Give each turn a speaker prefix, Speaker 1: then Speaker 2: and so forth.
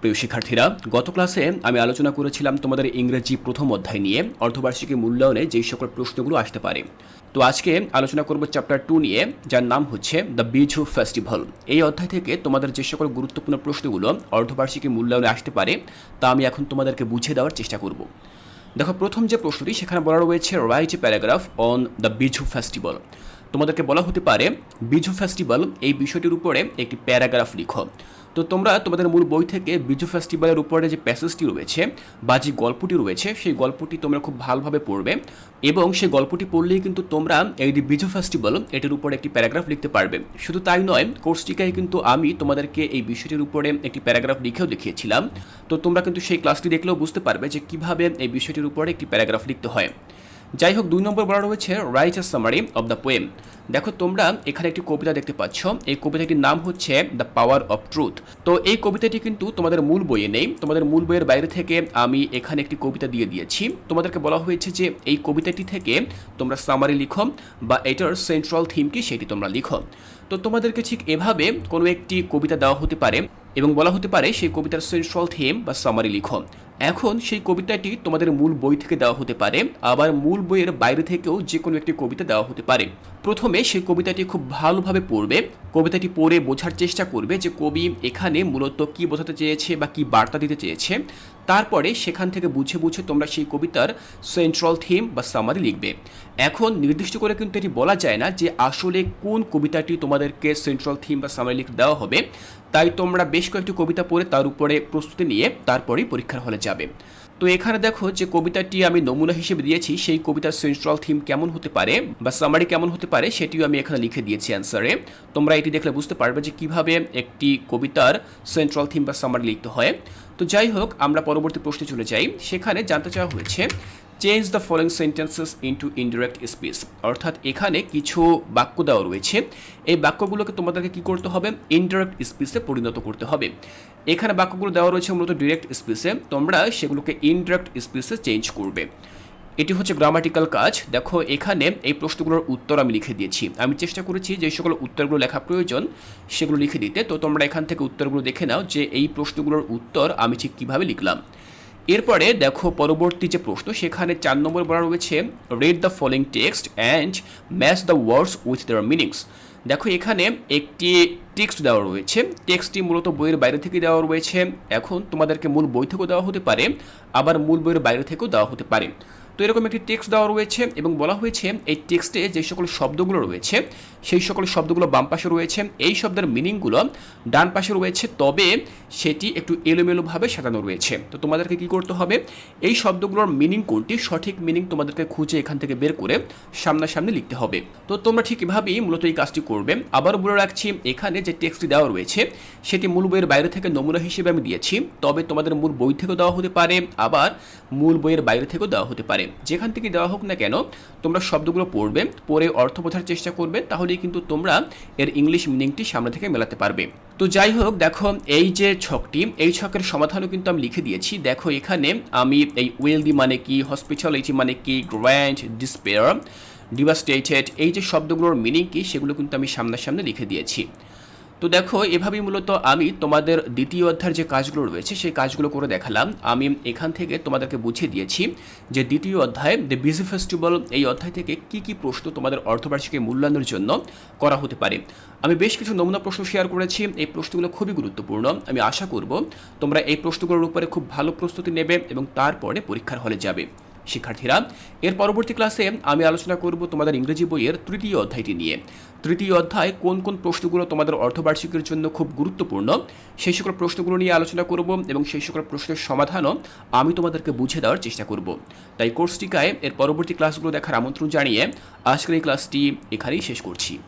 Speaker 1: প্রিয় শিক্ষার্থীরা, গত ক্লাসে আমি আলোচনা করেছিলাম তোমাদের ইংরেজি প্রথম অধ্যায় নিয়ে, অর্ধবার্ষিকী মূল্যায়নে যেই সকল প্রশ্নগুলো আসতে পারে। তো আজকে আলোচনা করব চ্যাপ্টার টু নিয়ে, যার নাম হচ্ছে দ্য বিজু ফেস্টিভ্যাল এই অধ্যায় থেকে তোমাদের যে সকল গুরুত্বপূর্ণ প্রশ্নগুলো অর্ধবার্ষিকী মূল্যায়নে আসতে পারে, তা আমি এখন তোমাদেরকে বুঝিয়ে দেওয়ার চেষ্টা করব। দেখো, প্রথম যে প্রশ্নটি, সেখানে বলা রয়েছে write paragraph on the Biju festival তোমাদেরকে বলা হতে পারে, বিজু ফেস্টিভ্যাল এই বিষয়টির উপরে একটি প্যারাগ্রাফ লিখো। তো তোমরা তোমাদের মূল বই থেকে বিজু ফেস্টিভ্যালের উপরে যে প্যাসেজটি রয়েছে বা যে গল্পটি রয়েছে, সেই গল্পটি তোমরা খুব ভালোভাবে পড়বে এবং সেই গল্পটি পড়লেই কিন্তু তোমরা এই যে বিজু ফেস্টিভ্যাল এটির উপরে একটি প্যারাগ্রাফ লিখতে পারবে। শুধু তাই নয় কোর্সটিকায় কিন্তু আমি তোমাদেরকে এই বিষয়টির উপরে একটি প্যারাগ্রাফ লিখেও দেখিয়েছিলাম। তো তোমরা কিন্তু সেই ক্লাসটি দেখলেও বুঝতে পারবে যে কীভাবে এই বিষয়টির উপরে একটি প্যারাগ্রাফ লিখতে হয়। যাই হোক দুই নম্বর বলা রয়েছে write a summary of the poem দেখো, তোমরা এখানে একটি কবিতা দেখতে পাচ্ছ। এই কবিতাটির নাম হচ্ছে দ্য পাওয়ার অফ ট্রুথ তো এই কবিতাটি কিন্তু তোমাদের মূল বইয়ে নেই। তোমাদের মূল বইয়ের বাইরে থেকে আমি এখানে একটি কবিতা দিয়ে দিয়েছি। তোমাদেরকে বলা হয়েছে যে, এই কবিতাটি থেকে তোমরা সামারি লিখো বা এটার সেন্ট্রাল থিম কি সেটি তোমরা লিখো। তো তোমাদেরকে ঠিক এভাবে কোনো একটি কবিতা দেওয়া হতে পারে এবং বলা হতে পারে সেই কবিতার সেন্ট্রাল থিম বা সামারি লিখো। এখন সেই কবিতাটি তোমাদের মূল বই থেকে দেওয়া হতে পারে, আবার মূল বইয়ের বাইরে থেকেও যে কোনো একটি কবিতা দেওয়া হতে পারে। প্রথমে সেই কবিতাটি খুব ভালোভাবে পড়বে। কবিতাটি পড়ে বোঝার চেষ্টা করবে যে কবি এখানে মূলত কি বোঝাতে চেয়েছে বা কি বার্তা দিতে চেয়েছে। তারপরে সেখান থেকে বুঝে বুঝে তোমরা সেই কবিতার সেন্ট্রাল থিম বা সামারি লিখবে। এখন নির্দিষ্ট করে কিন্তু এটি বলা যায় না যে আসলে কোন কবিতাটি তোমাদেরকে সেন্ট্রাল থিম বা সামারি লিখে দেওয়া হবে। তাই তোমরা বেশ কয়েকটি কবিতা পড়ে তার উপরে প্রস্তুতি নিয়ে তারপরেই পরীক্ষার হলে যাবে। তো এখানে দেখো যে কবিতাটি আমি নমুনা হিসেবে দিয়েছি, সেই কবিতার সেন্ট্রাল থিম কেমন হতে পারে বা সামারি কেমন হতে পারে সেটিও আমি এখানে লিখে দিয়েছি অ্যান্সারে তোমরা এটি দেখলে বুঝতে পারবে যে কীভাবে একটি কবিতার সেন্ট্রাল থিম বা সামারি লিখতে হয়। তো যাই হোক, আমরা পরবর্তী প্রশ্নে চলে যাই। সেখানে জানতে চাওয়া হয়েছে change the following sentences into indirect speech অর্থাৎ এখানে কিছু বাক্য দেওয়া রয়েছে। এই বাক্যগুলোকে তোমাদেরকে কি করতে হবে? ইনডিরেক্ট স্পিচে পরিণত করতে হবে। এখানে বাক্যগুলো দেওয়া রয়েছে মূলত ডিরেক্ট স্পিচে তোমরা সেগুলোকে ইনডিরেক্ট স্পিচে চেঞ্জ করবে। এটি হচ্ছে গ্রামাটিক্যাল কাজ। দেখো, এখানে এই প্রশ্নগুলোর উত্তর আমি লিখে দিয়েছি। আমি চেষ্টা করেছি যে সকল উত্তরগুলো লেখা প্রয়োজন সেগুলো লিখে দিতে। তো তোমরা এখান থেকে উত্তরগুলো দেখে নাও যে এই প্রশ্নগুলোর উত্তর আমি ঠিক কীভাবে লিখলাম। এরপরে দেখো পরবর্তী যে প্রশ্ন, সেখানে চার নম্বর বলা রয়েছে read the following text and match the words with their meanings দেখো এখানে একটি টেক্সট দেওয়া রয়েছে টেক্সটটি মূলত বইয়ের বাইরে থেকে দেওয়া রয়েছে। এখন তোমাদেরকে মূল বই থেকেও দেওয়া হতে পারে, আবার মূল বইয়ের বাইরে থেকেও দেওয়া হতে পারে। তো এরকম একটি টেক্সট দেওয়া রয়েছে এবং বলা হয়েছে, এই টেক্সটে যে সকল শব্দগুলো রয়েছে, সেই সকল শব্দগুলো বাম পাশে রয়েছে। এই শব্দের মিনিংগুলো ডান পাশে রয়েছে, তবে সেটি একটু এলোমেলোভাবে সাজানো রয়েছে। তো তোমাদেরকে কি করতে হবে? এই শব্দগুলোর মিনিং কোনটি? সঠিক মিনিং তোমাদেরকে খুঁজে এখান থেকে বের করে সামনাসামনি লিখতে হবে। তো তোমরা ঠিক এভাবেই মূলত এই কাজটি করবে। আবার বলে রাখছি, এখানে যে টেক্সটটি দেওয়া রয়েছে, সেটি মূল বইয়ের বাইরে থেকে নমুনা হিসেবে আমি দিয়েছি, তবে তোমাদের মূল বই থেকেও দেওয়া হতে পারে, আবার মূল বইয়ের বাইরে থেকেও দেওয়া হতে পারে। যেখান থেকে দেওয়া হোক না কেন, তোমরা শব্দগুলো পড়বে, পড়ে অর্থ বোঝার চেষ্টা করবে, তাহলেই কিন্তু তোমরা এর ইংলিশ মিনিংটি সামনে থেকে মেলাতে পারবে। তো যাই হোক, দেখো, এই যে ছকটি, এই ছকের সমাধানও কিন্তু আমি লিখে দিয়েছি। দেখো, এখানে আমি এই ওয়েলদি মানে কি হসপিটাল হসপিটালিটি মানে কি গ্র্যান্ড ডিসপেয়ার ডিভাস্টেটেড এই যে শব্দগুলোর মিনিং কি, সেগুলো কিন্তু আমি সামনাসামনি লিখে দিয়েছি। তো দেখো, এভাবেই মূলত আমি তোমাদের দ্বিতীয় অধ্যায়ের যে কাজগুলো রয়েছে, সেই কাজগুলো করে দেখালাম। আমি এখান থেকে তোমাদেরকে বুঝিয়ে দিয়েছি যে দ্বিতীয় অধ্যায় দ্য বিজি ফেস্টিভ্যাল এই অধ্যায় থেকে কি কি প্রশ্ন তোমাদের অর্থবার্ষিকী মূল্যায়নের জন্য করা হতে পারে। আমি বেশ কিছু নমুনা প্রশ্ন শেয়ার করেছি, এই প্রশ্নগুলো খুবই গুরুত্বপূর্ণ। আমি আশা করব তোমরা এই প্রশ্নগুলোর উপরে খুব ভালো প্রস্তুতি নেবে এবং তারপরে পরীক্ষার হলে যাবে। শিক্ষার্থীরা। এর পরবর্তী ক্লাসে আমি আলোচনা করব তোমাদের ইংরেজি বইয়ের তৃতীয় অধ্যায়টি নিয়ে। তৃতীয় অধ্যায় কোন কোন প্রশ্নগুলো তোমাদের অর্ধবার্ষিকীর জন্য খুব গুরুত্বপূর্ণ, সেই সকল প্রশ্নগুলো নিয়ে আলোচনা করব এবং সেই সকল প্রশ্নের সমাধানও আমি তোমাদেরকে বুঝে দেওয়ার চেষ্টা করব। তাই কোর্সটিকায় এর পরবর্তী ক্লাসগুলো দেখার আমন্ত্রণ জানিয়ে আজকের এই ক্লাসটি এখানেই শেষ করছি।